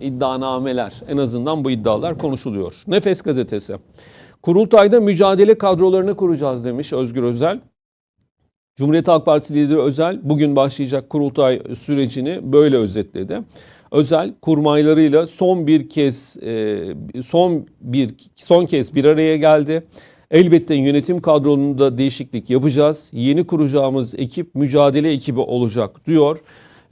iddianameler. En azından bu iddialar konuşuluyor. Nefes gazetesi. Kurultayda mücadele kadrolarını kuracağız demiş Özgür Özel. Cumhuriyet Halk Partisi lideri Özel bugün başlayacak kurultay sürecini böyle özetledi. Özel kurmaylarıyla son bir kez e, son bir son kez bir araya geldi. Elbette yönetim kadronunda değişiklik yapacağız. Yeni kuracağımız ekip mücadele ekibi olacak diyor.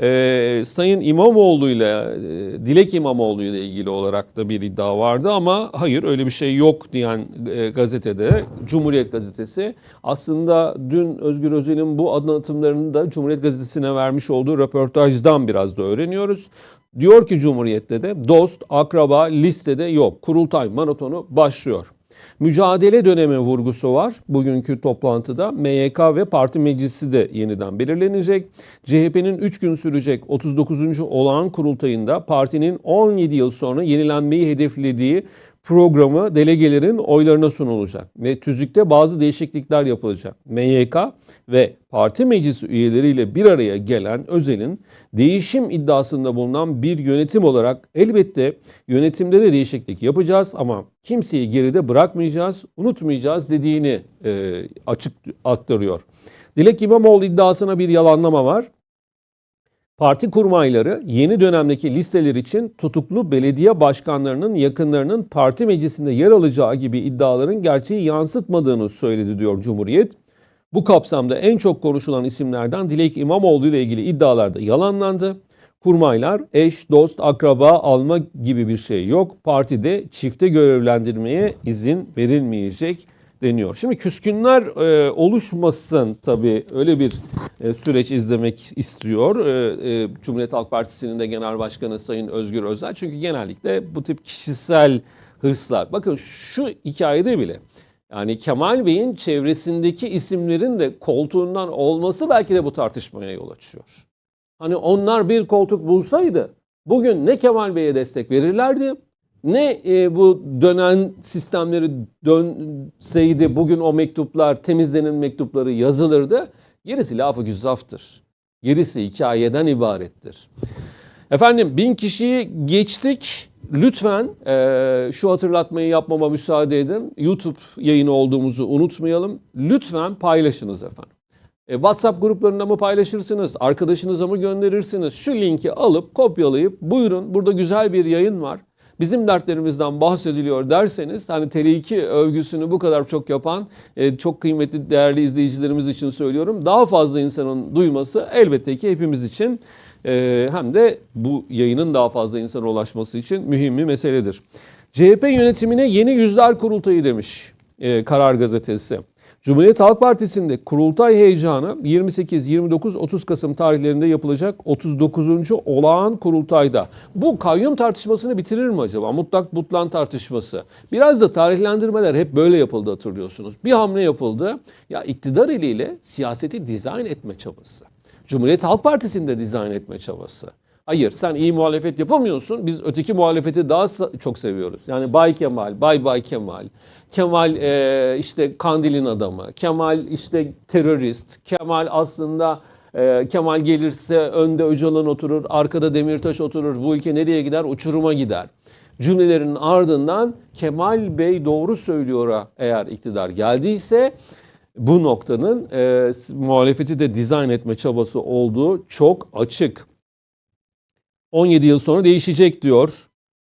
Ee, Sayın İmamoğlu ile e, Dilek İmamoğlu ile ilgili olarak da bir iddia vardı ama hayır öyle bir şey yok diyen e, gazetede Cumhuriyet Gazetesi aslında dün Özgür Özel'in bu anlatımlarını da Cumhuriyet Gazetesi'ne vermiş olduğu röportajdan biraz da öğreniyoruz. Diyor ki Cumhuriyet'te de dost, akraba listede yok. Kurultay maratonu başlıyor. Mücadele dönemi vurgusu var bugünkü toplantıda. MYK ve parti meclisi de yeniden belirlenecek. CHP'nin 3 gün sürecek 39. olağan kurultayında partinin 17 yıl sonra yenilenmeyi hedeflediği programı delegelerin oylarına sunulacak ve tüzükte bazı değişiklikler yapılacak. MYK ve parti meclisi üyeleriyle bir araya gelen Özel'in değişim iddiasında bulunan bir yönetim olarak elbette yönetimde de değişiklik yapacağız ama kimseyi geride bırakmayacağız, unutmayacağız dediğini e, açık aktarıyor. Dilek İmamoğlu iddiasına bir yalanlama var. Parti kurmayları yeni dönemdeki listeler için tutuklu belediye başkanlarının yakınlarının parti meclisinde yer alacağı gibi iddiaların gerçeği yansıtmadığını söyledi diyor Cumhuriyet. Bu kapsamda en çok konuşulan isimlerden Dilek İmamoğlu ile ilgili iddialar da yalanlandı. Kurmaylar eş, dost, akraba alma gibi bir şey yok. Partide çifte görevlendirmeye izin verilmeyecek deniyor. Şimdi küskünler e, oluşmasın tabii öyle bir süreç izlemek istiyor. E, e, Cumhuriyet Halk Partisi'nin de Genel Başkanı Sayın Özgür Özel. Çünkü genellikle bu tip kişisel hırslar. Bakın şu hikayede bile yani Kemal Bey'in çevresindeki isimlerin de koltuğundan olması belki de bu tartışmaya yol açıyor. Hani onlar bir koltuk bulsaydı bugün ne Kemal Bey'e destek verirlerdi ne e, bu dönen sistemleri dönseydi bugün o mektuplar, temizlenen mektupları yazılırdı. Gerisi lafı güzaftır. Gerisi hikayeden ibarettir. Efendim bin kişiyi geçtik. Lütfen e, şu hatırlatmayı yapmama müsaade edin. YouTube yayını olduğumuzu unutmayalım. Lütfen paylaşınız efendim. E, WhatsApp gruplarında mı paylaşırsınız? Arkadaşınıza mı gönderirsiniz? Şu linki alıp kopyalayıp buyurun burada güzel bir yayın var bizim dertlerimizden bahsediliyor derseniz hani TR2 övgüsünü bu kadar çok yapan e, çok kıymetli değerli izleyicilerimiz için söylüyorum. Daha fazla insanın duyması elbette ki hepimiz için e, hem de bu yayının daha fazla insana ulaşması için mühim bir meseledir. CHP yönetimine yeni yüzler kurultayı demiş e, Karar Gazetesi. Cumhuriyet Halk Partisi'nde kurultay heyecanı 28, 29, 30 Kasım tarihlerinde yapılacak 39. olağan kurultayda. Bu kayyum tartışmasını bitirir mi acaba? Mutlak butlan tartışması. Biraz da tarihlendirmeler hep böyle yapıldı hatırlıyorsunuz. Bir hamle yapıldı. Ya iktidar eliyle siyaseti dizayn etme çabası. Cumhuriyet Halk Partisi'nde dizayn etme çabası. Hayır sen iyi muhalefet yapamıyorsun. Biz öteki muhalefeti daha çok seviyoruz. Yani Bay Kemal, Bay Bay Kemal. Kemal e, işte Kandil'in adamı. Kemal işte terörist. Kemal aslında e, Kemal gelirse önde Öcalan oturur, arkada Demirtaş oturur. Bu ülke nereye gider? Uçuruma gider. Cümlelerin ardından Kemal Bey doğru söylüyor eğer iktidar geldiyse bu noktanın e, muhalefeti de dizayn etme çabası olduğu çok açık. 17 yıl sonra değişecek diyor.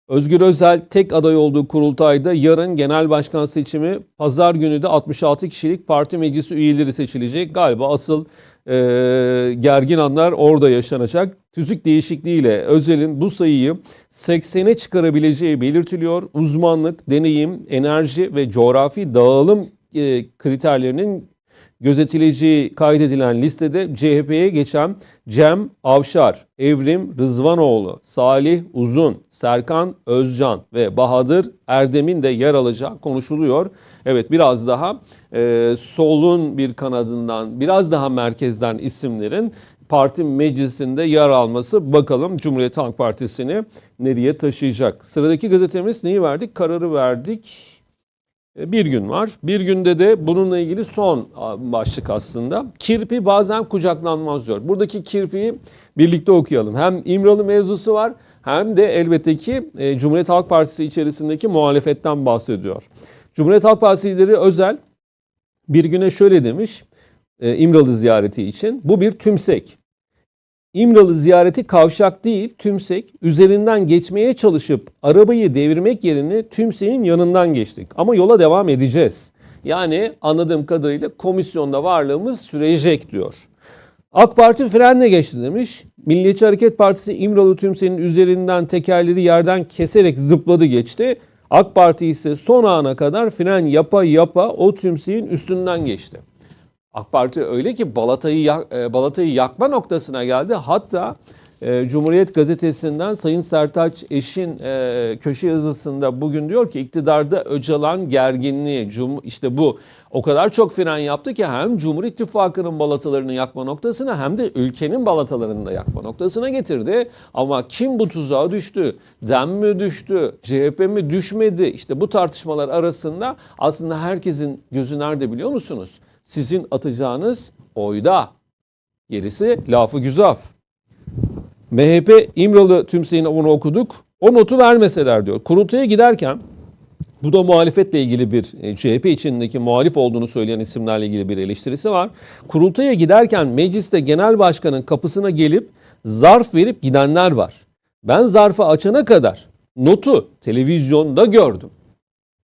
Özgür Özel tek aday olduğu kurultayda yarın genel başkan seçimi, pazar günü de 66 kişilik parti meclisi üyeleri seçilecek. Galiba asıl e, gergin anlar orada yaşanacak. Tüzük değişikliğiyle Özel'in bu sayıyı 80'e çıkarabileceği belirtiliyor. Uzmanlık, deneyim, enerji ve coğrafi dağılım e, kriterlerinin gözetileceği kaydedilen listede CHP'ye geçen Cem Avşar, Evrim Rızvanoğlu, Salih Uzun, Serkan Özcan ve Bahadır Erdem'in de yer alacağı konuşuluyor. Evet biraz daha e, solun bir kanadından, biraz daha merkezden isimlerin parti meclisinde yer alması bakalım Cumhuriyet Halk Partisi'ni nereye taşıyacak. Sıradaki gazetemiz neyi verdik? Kararı verdik. E, bir gün var. Bir günde de bununla ilgili son başlık aslında. Kirpi bazen kucaklanmaz diyor. Buradaki kirpiyi birlikte okuyalım. Hem İmralı mevzusu var hem de elbette ki e, Cumhuriyet Halk Partisi içerisindeki muhalefetten bahsediyor. Cumhuriyet Halk Partisi lideri Özel bir güne şöyle demiş e, İmralı ziyareti için. Bu bir tümsek. İmralı ziyareti kavşak değil, tümsek. Üzerinden geçmeye çalışıp arabayı devirmek yerine tümseğin yanından geçtik. Ama yola devam edeceğiz. Yani anladığım kadarıyla komisyonda varlığımız sürecek diyor. AK Parti frenle geçti demiş. Milliyetçi Hareket Partisi İmralı tümsenin üzerinden tekerleri yerden keserek zıpladı geçti. AK Parti ise son ana kadar fren yapa yapa o tümseyin üstünden geçti. AK Parti öyle ki balatayı e, balatayı yakma noktasına geldi. Hatta e, Cumhuriyet Gazetesi'nden Sayın Sertaç Eş'in e, köşe yazısında bugün diyor ki iktidarda Öcalan gerginliği cum işte bu o kadar çok fren yaptı ki hem Cumhur İttifakı'nın balatalarını yakma noktasına hem de ülkenin balatalarını da yakma noktasına getirdi. Ama kim bu tuzağa düştü? DEM mi düştü? CHP mi düşmedi? İşte bu tartışmalar arasında aslında herkesin gözü nerede biliyor musunuz? Sizin atacağınız oyda. Gerisi lafı güzaf. MHP İmralı tümseyini onu okuduk. O notu vermeseler diyor. Kurultaya giderken bu da muhalefetle ilgili bir e, CHP içindeki muhalif olduğunu söyleyen isimlerle ilgili bir eleştirisi var. Kurultaya giderken mecliste genel başkanın kapısına gelip zarf verip gidenler var. Ben zarfı açana kadar notu televizyonda gördüm.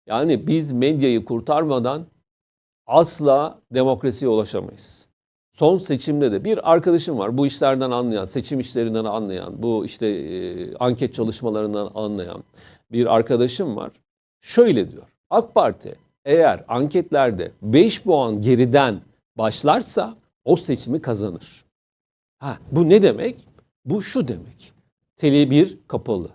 Yani biz medyayı kurtarmadan asla demokrasiye ulaşamayız. Son seçimde de bir arkadaşım var bu işlerden anlayan, seçim işlerinden anlayan, bu işte e, anket çalışmalarından anlayan bir arkadaşım var. Şöyle diyor. AK Parti eğer anketlerde 5 puan geriden başlarsa o seçimi kazanır. Ha, bu ne demek? Bu şu demek. Tele 1 kapalı.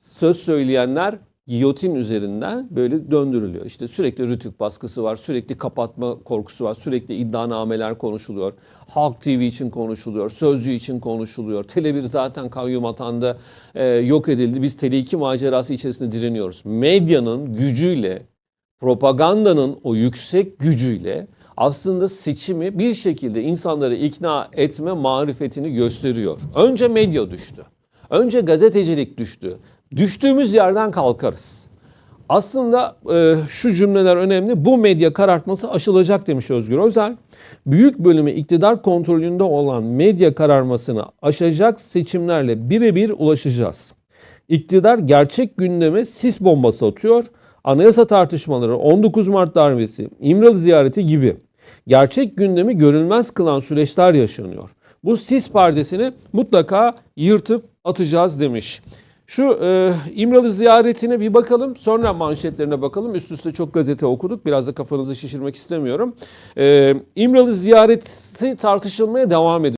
Söz söyleyenler giyotin üzerinden böyle döndürülüyor. İşte sürekli rütük baskısı var, sürekli kapatma korkusu var, sürekli iddianameler konuşuluyor. Halk TV için konuşuluyor, Sözcü için konuşuluyor. Tele1 zaten kayyum atanda e, yok edildi. Biz Tele2 macerası içerisinde direniyoruz. Medyanın gücüyle, propagandanın o yüksek gücüyle aslında seçimi bir şekilde insanları ikna etme marifetini gösteriyor. Önce medya düştü. Önce gazetecilik düştü. Düştüğümüz yerden kalkarız. Aslında e, şu cümleler önemli. Bu medya karartması aşılacak demiş Özgür Özel. Büyük bölümü iktidar kontrolünde olan medya kararmasını aşacak seçimlerle birebir ulaşacağız. İktidar gerçek gündeme sis bombası atıyor. Anayasa tartışmaları, 19 Mart darbesi, İmralı ziyareti gibi gerçek gündemi görünmez kılan süreçler yaşanıyor. Bu sis perdesini mutlaka yırtıp atacağız demiş. Şu e, İmralı ziyaretine bir bakalım. Sonra manşetlerine bakalım. Üst üste çok gazete okuduk. Biraz da kafanızı şişirmek istemiyorum. E, İmralı ziyareti tartışılmaya devam ediyor.